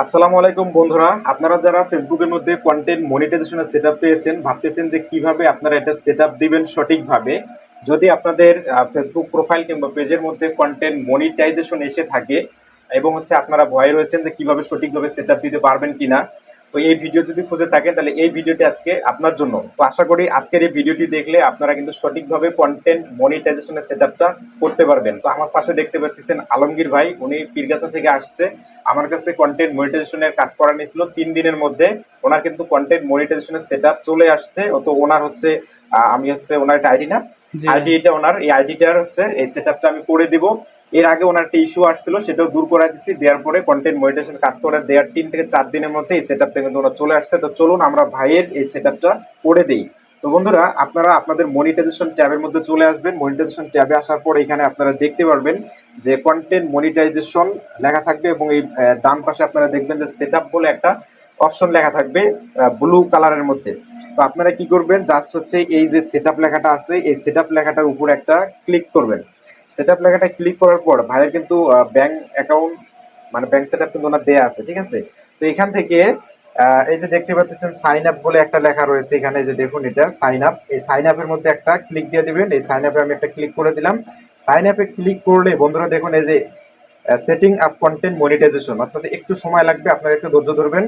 আসসালামু আলাইকুম বন্ধুরা। আপনারা যারা ফেসবুকের মধ্যে কন্টেন্ট মনিটাইজেশনের সেট আপ পেয়েছেন, ভাবতেছেন যে কীভাবে আপনারা এটা সেট আপ দিবেন সঠিকভাবে, যদি আপনাদের ফেসবুক প্রোফাইল কিংবা পেজের মধ্যে কন্টেন্ট মনিটাইজেশন এসে থাকে, এবং হচ্ছে আপনারা ভয় রয়েছেন যে কীভাবে সঠিকভাবে সেটআপ দিতে পারবেন কিনা তো এই ভিডিও যদি খুঁজে থাকেন তাহলে এই ভিডিওটি আজকে আপনার জন্য। তো আশা করি আজকের এই ভিডিওটি দেখলে আপনারা কিন্তু সঠিকভাবে কন্টেন্ট মনিটাইজেশনের সেটআপটা করতে পারবেন। তো আমার পাশে দেখতে পাচ্ছেন আলমগীর ভাই উনি পীরগাছা থেকে আসছে। আমার কাছে কন্টেন্ট মনিটাইজেশনের কাজ করা নিয়েছিল তিন দিনের মধ্যে। ওনার কিন্তু কন্টেন্ট মনিটাইজেশনের সেটআপ চলে আসছে। ও তো ওনার হচ্ছে আমি হচ্ছে ওনার একটা আইডি না? জি। আইডি এটা ওনার। এই আইডিটার হচ্ছে এই সেটআপটা আমি করে দিব। এর আগে ওনার একটা ইস্যু আসছিল, সেটাও দূর করে দিচ্ছি দেওয়ার পরে কন্টেন্ট মনিটাইজেশন কাজ করে দেওয়ার তিন থেকে চার দিনের মধ্যে এই সেটআপটা কিন্তু ওনার চলে আসছে। তো চলুন আমরা ভাইয়ের এই সেটআপটা করে দিই। তো বন্ধুরা, আপনারা আপনাদের মনিটাইজেশন ট্যাবের মধ্যে চলে আসবেন। মনিটাইজেশন ট্যাবে আসার পর এখানে আপনারা দেখতে পারবেন যে কন্টেন্ট মনিটাইজেশন লেখা থাকবে এবং এই ডান পাশে আপনারা দেখবেন যে সেটআপ বলে একটা অপশন লেখা থাকবে ব্লু কালারের মধ্যে। তো আপনারা কি করবেন? জাস্ট হচ্ছে এই যে সেটআপ লেখাটা আছে, এই সেটআপ লেখাটার উপর একটা ক্লিক করবেন। সেটআপ লেখাটা ক্লিক করার পর ভাইয়ের কিন্তু ব্যাংক অ্যাকাউন্ট মানে ব্যাংক সেটআপ কিন্তু ওনার দেয়া আছে, ঠিক আছে? তো এখান থেকে এই যে দেখতে পাচ্ছেন সাইন আপ বলে একটা লেখা রয়েছে এখানে যে দেখুন এটা সাইন আপ এই সাইন আপের মধ্যে একটা ক্লিক দিয়ে দিবেন, এই সাইন আপে আমি একটা ক্লিক করে দিলাম। সাইন আপে ক্লিক করলে বন্ধুরা দেখুন এই যে সেটিং আপ কন্টেন্ট মনিটাইজেশন অর্থাৎ একটু সময় লাগবে, আপনারা একটু ধৈর্য ধরবেন।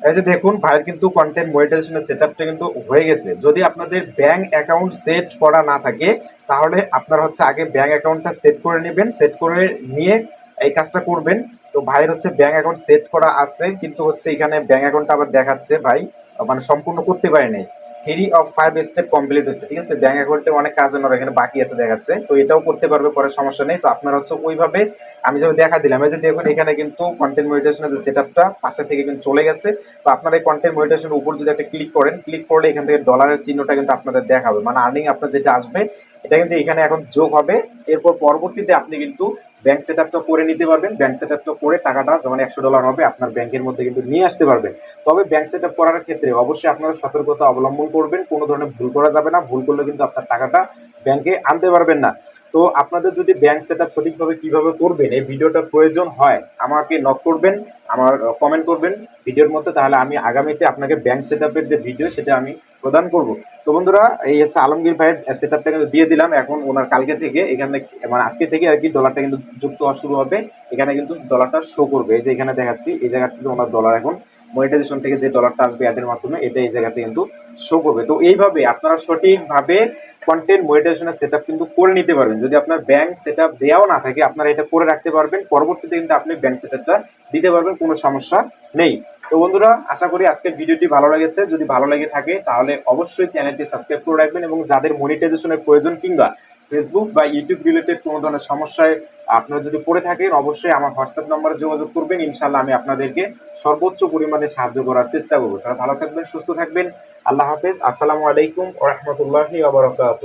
এই যে দেখুন, ভাইয়ের কিন্তু কন্টেন্ট মনিটাইজেশনের সেটআপটা কিন্তু হয়ে গেছে। যদি আপনাদের ব্যাংক অ্যাকাউন্ট সেট করা না থাকে, তাহলে আপনার হচ্ছে আগে ব্যাংক অ্যাকাউন্টটা সেট করে নেবেন সেট করে নিয়ে এই কাজটা করবেন। তো ভাইয়ের হচ্ছে ব্যাংক অ্যাকাউন্ট সেট করা আছে, কিন্তু হচ্ছে এখানে ব্যাংক অ্যাকাউন্টটা আবার দেখাচ্ছে ভাই। মানে সম্পূর্ণ করতে পারে নাই। Three of five step complete হয়েছে, ঠিক আছে? ব্যাঙ্ক অ্যাকাউন্টে অনেক কাজ আমার এখানে বাকি আছে, দেখাচ্ছে। তো এটাও করতে পারবে, পরে সমস্যা নেই। তো আপনারা হচ্ছে ওইভাবে, আমি যেভাবে দেখা দিলাম, এই যে দেখুন, এখানে কিন্তু কন্টেন্ট মেডিটেশনের যে সেটআপটা পাশে থেকে কিন্তু চলে গেছে। তো আপনারা এই কন্টেন্ট মেডিটেশনের উপর যদি একটা ক্লিক করেন ক্লিক করলে এখান থেকে ডলারের চিহ্নটা কিন্তু আপনাদের দেখাবে। মানে আর্নিং আপনার যেটা আসবে, এটা কিন্তু এখানে এখন যোগ হবে। এরপর পরবর্তীতে আপনি কিন্তু ব্যাংক সেট আপটা করে নিতে পারবেন। ব্যাংক সেট আপটা করে টাকাটা যখন একশো ডলার হবে, আপনার ব্যাংকের মধ্যে কিন্তু নিয়ে আসতে পারবেন। তবে ব্যাংক সেট আপ করার ক্ষেত্রে অবশ্যই আপনারা সতর্কতা অবলম্বন করবেন, কোনো ধরনের ভুল করা যাবে না। ভুল করলে কিন্তু আপনার টাকাটা ব্যাংকে আনতে পারবেন না। তো আপনাদের যদি ব্যাংক সেট আপ সঠিকভাবে কীভাবে করবেন, এই ভিডিওটা প্রয়োজন হয়, আমাকে নক করবেন। আমার কমেন্ট করবেন ভিডিওর মধ্যে, তাহলে আমি আগামীতে আপনাকে ব্যাংক সেটআপের যে ভিডিও সেটা আমি প্রদান করব। তো বন্ধুরা, এই হচ্ছে আলমগীর ভাইয়ের সেটআপটা কিন্তু দিয়ে দিলাম। এখন ওনার কালকে থেকে এখানে মানে আজকে থেকে আর কি ডলারটা কিন্তু যুক্ত হওয়া শুরু হবে। এখানে কিন্তু ডলারটা শো করবে। এই যে এখানে দেখাচ্ছি, এই জায়গাটা কিন্তু ওনার ডলার এখন মনিটাইজেশন থেকে যে ডলারটা আসবে অ্যাডের মাধ্যমে, এটা এই জায়গাতে কিন্তু শো করবে। তো এইভাবে আপনারা সঠিকভাবে কন্টেন্ট মনিটাইজেশনের সেট কিন্তু করে নিতে পারবেন। যদি আপনার ব্যাংক সেটআপ দেওয়াও না থাকে, আপনারা এটা করে রাখতে পারবেন। পরবর্তীতে কিন্তু আপনি ব্যাংক সেটআপটা দিতে পারবেন, কোনো সমস্যা নেই। তো বন্ধুরা, আশা করি আজকের ভিডিওটি ভালো লেগেছে। যদি ভালো লেগে থাকে, তাহলে অবশ্যই চ্যানেলটি সাবস্ক্রাইব করে রাখবেন এবং যাদের মনিটাইজেশনের প্রয়োজন কিংবা ফেসবুক বা ইউটিউব রিলেটেড কোনো ধরনের সমস্যায় আপনারা যদি পড়ে থাকেন, অবশ্যই আমার হোয়াটসঅ্যাপ নম্বরে যোগাযোগ করবেন। ইনশাল্লাহ আমি আপনাদেরকে সর্বোচ্চ পরিমাণে সাহায্য করার চেষ্টা করব। সবাই ভালো থাকবেন, সুস্থ থাকবেন। আল্লাহ হাফেজ। আসসালামু আলাইকুম ওরহমতুল্লাহি আবরকাত